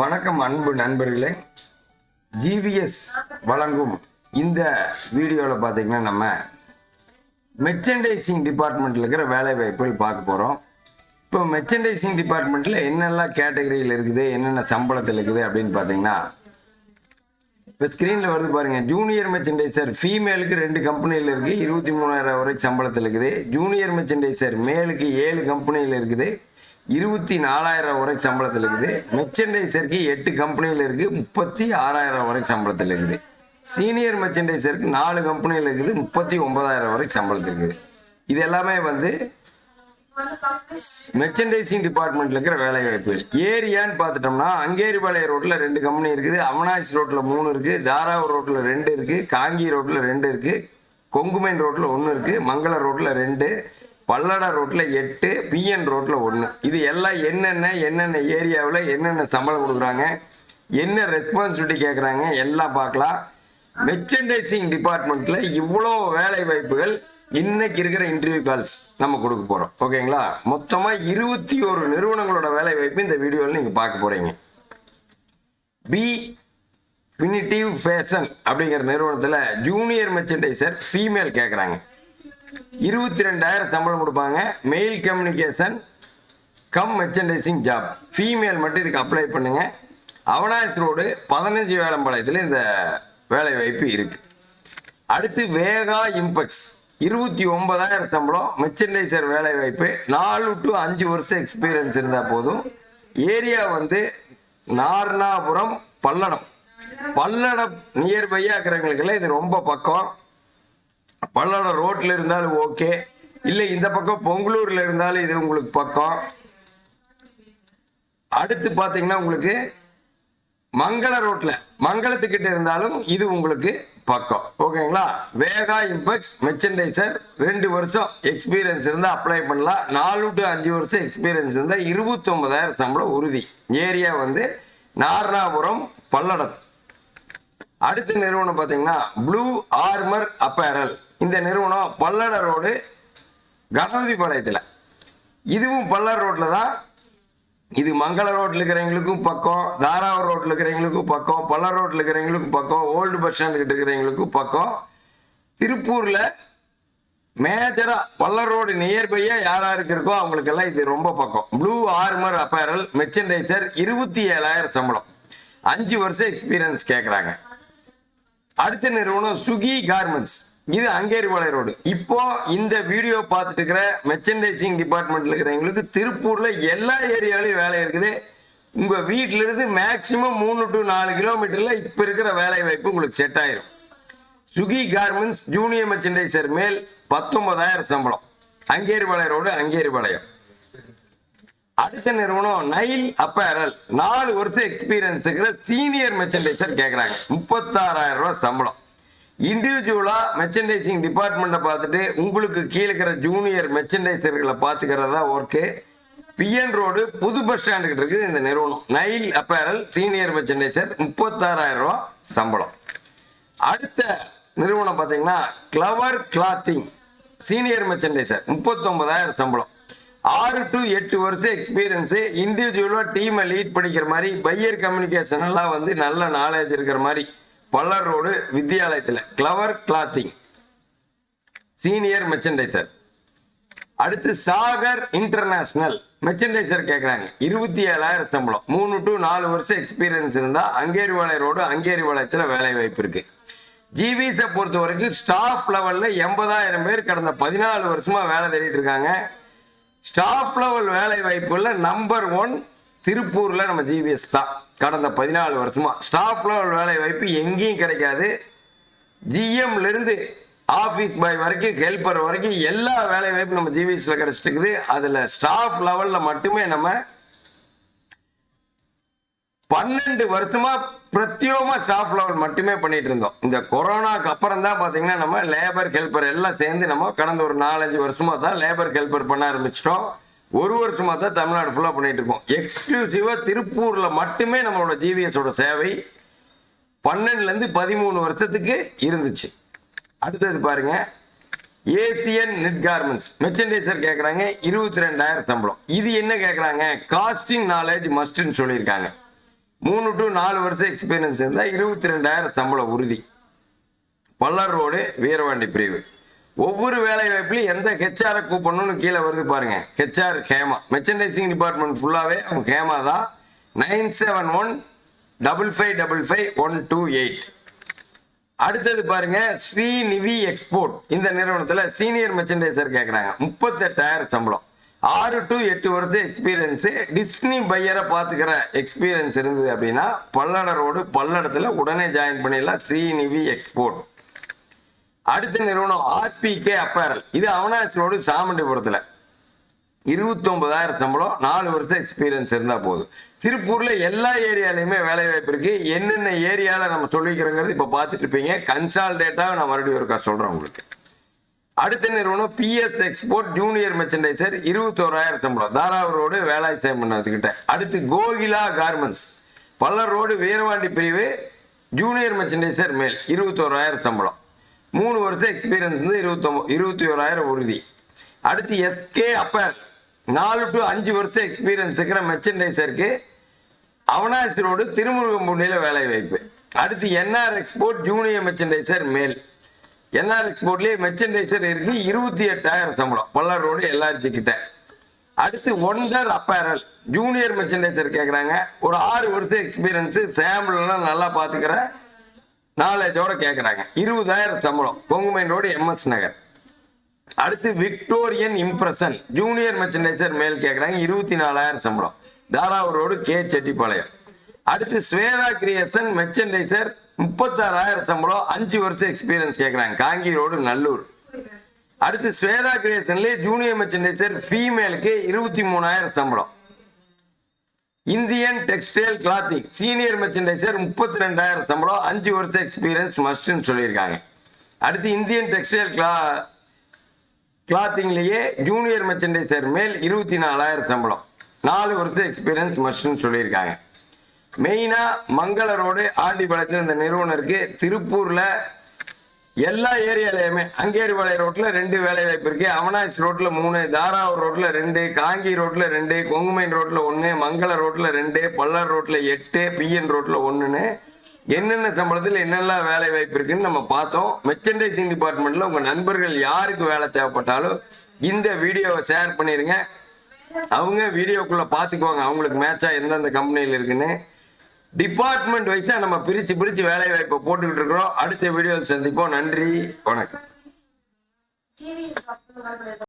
வணக்கம் அன்பு நண்பர்களே. ஜிவிஎஸ் வழங்கும் இந்த வீடியோவில் பார்த்தீங்கன்னா நம்ம மெர்ச்சன்டைசிங் டிபார்ட்மெண்ட்டில் இருக்கிற வேலை வாய்ப்புகள் பார்க்க போகிறோம் இப்போ மெர்ச்சன்டைசிங் டிபார்ட்மெண்ட்டில் என்னெல்லாம் கேட்டகரியில் இருக்குது என்னென்ன சம்பளத்தில் இருக்குது அப்படின்னு பார்த்தீங்கன்னா இப்போ ஸ்க்ரீனில் வருது பாருங்கள் ஜூனியர் மெர்ச்சன்டைசர் ஃபீமேலுக்கு ரெண்டு கம்பெனியில் இருக்குது இருபத்தி மூணாயிரம் வரைக்கும் சம்பளத்தில் இருக்குது. ஜூனியர் மெர்ச்சன்டைசர் மேலுக்கு ஏழு கம்பெனியில் இருக்குது. இருபத்தி நாலாயிரம் வரைக்கும் சம்பளத்தில் இருக்குது. மெர்ச்சன்டைசருக்கு எட்டு கம்பெனியில் இருக்குது முப்பத்தி ஆறாயிரம் வரைக்கும் சம்பளத்தில் இருக்குது. சீனியர் மெர்ச்சன்டைசருக்கு நாலு கம்பெனியில் இருக்குது. முப்பத்தி ஒன்பதாயிரம் வரைக்கும் சம்பளத்தில் இருக்குது. இது எல்லாமே வந்து மெர்ச்சன்டைசிங் டிபார்ட்மெண்ட்ல இருக்கிற வேலை வாய்ப்புகள். ஏரியான்னு பார்த்துட்டோம்னா அங்கேரிபாளைய ரோட்ல ரெண்டு கம்பெனி இருக்குது. அமனாசி ரோட்ல மூணு இருக்கு. தாராவூர் ரோட்ல ரெண்டு இருக்கு. காங்கி ரோட்ல ரெண்டு இருக்கு. கொங்குமைன் ரோட்ல ஒன்று இருக்கு. மங்கள ரோட்ல ரெண்டு. பல்லடா ரோட்டில் எட்டு பிஎன் ரோட்டில் ஒன்று இது எல்லாம் என்னென்ன என்னென்ன ஏரியாவில் என்னென்ன சம்பளம் கொடுக்குறாங்க என்ன ரெஸ்பான்சிபிலிட்டி கேட்குறாங்க எல்லாம் பார்க்கலாம். மெர்ச்சன்டைசிங் டிபார்ட்மெண்ட்டில் இவ்வளோ வேலை வாய்ப்புகள் இன்னைக்கு இருக்கிற இன்டர்வியூ கால்ஸ் நம்ம கொடுக்க போகிறோம் ஓகேங்களா மொத்தமாக இருபத்தி ஒரு நிறுவனங்களோட வேலை வாய்ப்பு இந்த வீடியோவில் நீங்கள் பார்க்க போகிறீங்க பி ஃபினிட்டிவ் ஃபேஷன் அப்படிங்கிற நிறுவனத்தில் ஜூனியர் மெர்ச்சன்டைசர் ஃபீமேல் கேட்குறாங்க இருபத்தி ரெண்டாயிரம் சம்பளம் கொடுப்பாங்க. Mail communication cum merchandising job female மட்டும் இதுக்கு அப்ளை பண்ணுங்க. அவனாஸ் ரோடு பதினஞ்சு வேலம்பாளையத்தில் இந்த வேலை வாய்ப்பு இருக்கு. அடுத்து வேகா இம்பெக்ஸ். இருபத்தி ஒன்பதாயிரம் சம்பளம் மெர்ச்சன்டைசர் வேலை வாய்ப்பு. நாலு டு அஞ்சு வருஷம் எக்ஸ்பீரியன்ஸ் இருந்தால் போதும். ஏரியா வந்து நார்னாபுரம் பல்லடம். பல்லடம் நியர்பையாக இருக்கிறவங்களுக்கெல்லாம் இது ரொம்ப பக்கம். பல்லடம் ரோட்ல இருந்தாலும் ஓகே. இல்லை இந்த பக்கம் பொங்கலூர்ல இருந்தாலும் இது உங்களுக்கு பக்கம். அடுத்து பார்த்தீங்கன்னா உங்களுக்கு மங்கள ரோட்ல மங்களத்துக்கிட்ட இருந்தாலும் இது உங்களுக்கு பக்கம். ஓகேங்களா? வேகா இம்பெக்ஸ் மெர்ச்சன்டைசர் ரெண்டு வருஷம் எக்ஸ்பீரியன்ஸ் இருந்தால் அப்ளை பண்ணலாம். நாலு டு அஞ்சு வருஷம் எக்ஸ்பீரியன்ஸ் இருந்தால் இருபத்தொன்பதாயிரம் சம்பளம் உறுதி. ஏரியா வந்து நார்னாபுரம் பல்லடம். அடுத்த நிறுவனம் பார்த்தீங்கன்னா ப்ளூ ஆர்மர் அப்பேரல் இந்த நிறுவனம் பல்லட ரோடு கணபதி பாளையத்தில். இதுவும் பல்லர் ரோட்டில் தான். இது மங்கள ரோட்டில் இருக்கிறவங்களுக்கும் பக்கம் தாராவூர் ரோட்டில் இருக்கிறவங்களுக்கும் பக்கம் பல்லர் ரோட்டில் இருக்கிறவங்களுக்கும் பக்கம் ஓல்டு பஸ் ஸ்டாண்ட் கிட்ட இருக்கிறவங்களுக்கும் பக்கம். திருப்பூரில் மேஜராக பல்லர் ரோடு நியர்பையாக யார் யாருக்கு இருக்கோ அவங்களுக்கெல்லாம் இது ரொம்ப பக்கம். ப்ளூ ஆர்மர் அப்பேரல் மெர்ச்சன்டைசர் இருபத்தி ஏழாயிரம் சம்பளம். அஞ்சு வருஷம் எக்ஸ்பீரியன்ஸ் கேட்குறாங்க அடுத்த நிறுவனம் சுகி கார்மெண்ட்ஸ் இது அங்கேரிபாளைய ரோடு. இப்போ இந்த வீடியோ பார்த்துட்டு இருக்கிற மெர்ச்சன்டைசிங் டிபார்ட்மெண்ட்ல இருக்கிறவங்களுக்கு திருப்பூர்ல எல்லா ஏரியாலையும் வேலை இருக்குது. உங்க வீட்டில இருந்து மேக்சிமம் மூணு டு நாலு கிலோமீட்டர்ல இப்ப இருக்கிற வேலை வாய்ப்பு உங்களுக்கு செட் ஆயிரும். Suki garments junior merchandiser male பத்தொன்பதாயிரம் சம்பளம். அங்கேரிபாளைய ரோடு அங்கேரிபாளையம். அடுத்த நிறுவனம் நைல் அப்பேரல் நாலு வருஷம் எக்ஸ்பீரியன்ஸ் இருக்கிற சீனியர் மெர்ச்சன்டைசர் கேட்குறாங்க முப்பத்தாறாயிரம் ரூபாய் சம்பளம். இண்டிவிஜுவலாக மெர்ச்சன்டைசிங் டிபார்ட்மெண்ட்டை பார்த்துட்டு உங்களுக்கு கீழே இருக்கிற ஜூனியர் மெர்ச்சன்டைசர்களை பார்த்துக்கிறதா ஒர்க்கு பிஎன் ரோடு புது பஸ் ஸ்டாண்டு கிட்ட இருக்குது இந்த நிறுவனம். நைல் அப்பேரல் சீனியர் மெர்ச்சன்டைசர் முப்பத்தாறாயிரம் ரூபா சம்பளம். அடுத்த நிறுவனம் பார்த்தீங்கன்னா கிளவர் கிளாத்திங் சீனியர் மெர்ச்சன்டைசர் முப்பத்தொன்பதாயிரம் சம்பளம். ஆறு டு எட்டு வருஷம் எக்ஸ்பீரியன்ஸு இண்டிவிஜுவலாக டீமை லீட் பண்ணிக்கிற மாதிரி பையர் கம்யூனிகேஷன் எல்லாம் வந்து நல்ல நாலேஜ் இருக்கிற மாதிரி பல்லர் ரோடு வித்யாலயத்தில் கிளவர் கிளாத்திங் சீனியர் மெர்ச்சன்டைசர் அடுத்து சாகர் இன்டர்நேஷனல் மெர்ச்சன்டைசர் கேட்குறாங்க இருபத்தி ஏழாயிரம் சம்பளம். மூணு டு நாலு வருஷம் எக்ஸ்பீரியன்ஸ் இருந்தால் அங்கேரிவாளைய ரோடு அங்கேரிவாளையத்தில் வேலை வாய்ப்பு இருக்கு. ஜிவிஸை பொறுத்த வரைக்கும் ஸ்டாஃப் லெவலில் எண்பதாயிரம் பேர் கடந்த பதினாலு வருஷமாக வேலை தேடிட்டு இருக்காங்க. ஸ்டாஃப் லெவல் வேலை வாய்ப்புகளில் நம்பர் ஒன் திருப்பூர்ல நம்ம ஜிவிஎஸ் தான். கடந்த பதினாலு வருஷமா. ஸ்டாஃப் லெவல் வேலை வாய்ப்பு எங்கேயும் கிடைக்காது. ஜிஎம்ல இருந்து ஆஃபீஸ் பாய் வரைக்கும் ஹெல்ப்பர் வரைக்கும் எல்லா வேலை வாய்ப்பும் நம்ம ஜிவிஎஸ்ல கிடைச்சிட்டு இருக்குது அதுல ஸ்டாஃப் லெவல்ல மட்டுமே நம்ம பன்னெண்டு வருஷமா பிரத்யோகமா ஸ்டாஃப் லெவல் மட்டுமே பண்ணிட்டு இருந்தோம். இந்த கொரோனாக்கு அப்புறம் தான் பாத்தீங்கன்னா நம்ம லேபர் ஹெல்ப்பர் எல்லாம் சேர்ந்து நம்ம கடந்த ஒரு நாலஞ்சு வருஷமா தான் லேபர் ஹெல்பர் பண்ண ஆரம்பிச்சிட்டோம். ஒரு வருஷமா தான் தமிழ்நாடு ஃபுல்லாக பண்ணிட்டு இருக்கோம். எக்ஸ்க்ளூசிவா திருப்பூர்ல மட்டுமே நம்மளோட ஜிவிஎஸோட சேவை பன்னெண்டுல இருந்து பதிமூணு வருஷத்துக்கு இருந்துச்சு. அடுத்தது பாருங்க. ஏசியன் நெட் கார்மெண்ட்ஸ் மெர்ச்சன்டைசர் கேட்குறாங்க இருபத்தி ரெண்டாயிரம் சம்பளம். இது என்ன கேட்குறாங்க காஸ்டிங் நாலேஜ் மஸ்ட்னு சொல்லியிருக்காங்க. மூணு டு நாலு வருஷம் எக்ஸ்பீரியன்ஸ் இருந்தால் இருபத்தி ரெண்டாயிரம் சம்பளம் உறுதி. பல்லர் ரோடு வீரவாண்டி பிரிவு. ஒவ்வொரு வேலை வாய்ப்புலையும் எந்த ஹெச்ஆரை கூப்பிடணும்னு கீழே வருது பாருங்க. ஹெச்ஆர் ஹேமா. மெர்ச்சன்டைசிங் டிபார்ட்மெண்ட் ஃபுல்லாகவே அவங்க ஹேமா தான். Nine seven one double five double five one two eight. அடுத்தது பாருங்க ஸ்ரீநிவி எக்ஸ்போர்ட் இந்த நிறுவனத்தில் சீனியர் மெர்ச்சன்டைசர் கேட்குறாங்க முப்பத்தெட்டாயிரம் சம்பளம். ஆறு டு எட்டு வருஷம் எக்ஸ்பீரியன்ஸு டிஸ்னி பையரை பார்த்துக்கிற எக்ஸ்பீரியன்ஸ் இருந்தது அப்படின்னா பல்லட ரோடு பல்லடத்தில் உடனே ஜாயின் பண்ணிடலாம் ஸ்ரீநிவி எக்ஸ்போர்ட் அடுத்த நிறுவனம் ஆர்பிகே அப்பேரல் இது அவனாசி ரோடு சாமண்டிபுரத்தில். இருபத்தொன்பதாயிரம் சம்பளம் நாலு வருஷம் எக்ஸ்பீரியன்ஸ் இருந்தால் போதும். திருப்பூரில் எல்லா ஏரியாலையுமே வேலை வாய்ப்பு இருக்கு. என்னென்ன ஏரியாவில் நம்ம சொல்லிக்கிறோங்கிறது இப்போ பார்த்துட்டு இருப்பீங்க. கன்சால்டேட்டாக நான் மறுபடியும் ஒருக்கா சொல்கிறேன் உங்களுக்கு. அடுத்த நிறுவனம் பிஎஸ் எக்ஸ்போர்ட் ஜூனியர் மெர்ச்சன்டைசர் இருபத்தோராயிரம் சம்பளம். தாராவூர் ரோடு வேலாய் பண்ணதுக்கிட்ட அடுத்து கோகிலா கார்மெண்ட்ஸ் பல்லர் ரோடு வீரவாண்டி பிரிவு ஜூனியர் மெர்ச்சன்டைசர் மேல் இருபத்தோராயிரம் சம்பளம். மூணு வருஷம் எக்ஸ்பீரியன்ஸ் வந்து இருபத்தொம்பது இருபத்தி ஓராயிரம் உறுதி. அடுத்து எஸ்கே அப்பர் நாலு டு அஞ்சு வருஷம் எக்ஸ்பீரியன்ஸ் இருக்கிற மெர்ச்சன்டைசருக்கு அவனாசி ரோடு திருமுருகம்பூண்டியில் வேலை வாய்ப்பு. அடுத்து என்ஆர் எக்ஸ்போர்ட் ஜூனியர் மெர்ச்சன்டைசர் மேல் என்ஆர் எக்ஸ்போர்ட்லேயே மெர்ச்சன்டைசர் இருக்கு இருபத்தி எட்டாயிரம் சம்பளம். பொல்லார் ரோடு எல்ஆர்ஜி கிட்ட. அடுத்து ஒண்டர் அப்பேரல் ஜூனியர் மெர்ச்சன்டைசர் கேட்குறாங்க ஒரு ஆறு வருஷம் எக்ஸ்பீரியன்ஸு சாம்பிள்லாம் நல்லா பார்த்துக்கிறேன் நாலேஜோட கேட்குறாங்க இருபதாயிரம் சம்பளம். Kongu main road M S Nagar. அடுத்து விக்டோரியன் இம்ப்ரெஷன் ஜூனியர் மெர்ச்சன்டைசர் மேல் கேட்குறாங்க இருபத்தி நாலாயிரம் சம்பளம். Tharavur road K Chettipalayam. அடுத்து ஸ்வேதா கிரியேஷன் மெர்ச்சன்டைசர் முப்பத்தாறாயிரம் சம்பளம். அஞ்சு வருஷம் எக்ஸ்பீரியன்ஸ் கேட்குறாங்க காங்கி ரோடு நல்லூர். அடுத்து ஸ்வேதா கிரியேஷன்லேயே ஜூனியர் மெர்ச்சன்டைசர் ஃபீமேலுக்கு இருபத்தி மூணாயிரம் சம்பளம். Indian textile clothing senior merchandiser முப்பத்தி ரெண்டாயிரம் சம்பளம் அஞ்சு வருஷம் எக்ஸ்பீரியன்ஸ் மஸ்ட்னு சொல்லியிருக்காங்க. அடுத்து இந்தியன் டெக்ஸ்டைல் கிளா கிளாத்திங்லேயே ஜூனியர் மெர்ச்சன்டைசர் மேல் இருபத்தி நாலாயிரம் சம்பளம் நாலு வருஷம் எக்ஸ்பீரியன்ஸ் மஸ்ட்னு சொல்லியிருக்காங்க. மெயினாக மங்கள ரோடு ஆண்டிபாளையத்தில் இந்த நிறுவனருக்கு திருப்பூரில் எல்லா ஏரியாலையுமே அங்கேரிபாளைய ரோட்டில் ரெண்டு வேலை வாய்ப்பு இருக்கு. அவனாசி ரோட்டில் மூணு தாராவூர் ரோட்டில் ரெண்டு காங்கி ரோட்டில் ரெண்டு கொங்குமைன் ரோட்டில் ஒன்று மங்கள ரோட்டில் ரெண்டு பல்லர் ரோட்டில் எட்டு பிஎன் ரோட்டில் ஒன்றுன்னு என்னென்ன சம்பளத்தில் என்னெல்லாம் வேலை வாய்ப்பு இருக்குன்னு நம்ம பார்த்தோம். மெர்ச்சன்டைசிங் டிபார்ட்மெண்ட்டில் உங்கள் நண்பர்கள் யாருக்கு வேலை தேவைப்பட்டாலும் இந்த வீடியோவை ஷேர் பண்ணிடுங்க அவங்க வீடியோக்குள்ளே பார்த்துக்குவாங்க. அவங்களுக்கு மேட்சாக எந்தெந்த கம்பெனியில் இருக்குன்னு. டிபார்ட்மெண்ட் வைஸாக நம்ம பிரித்து பிரித்து வேலை வாய்ப்பை போட்டுக்கிட்டு இருக்கிறோம். அடுத்த வீடியோவில் சந்திப்போம். நன்றி. வணக்கம்.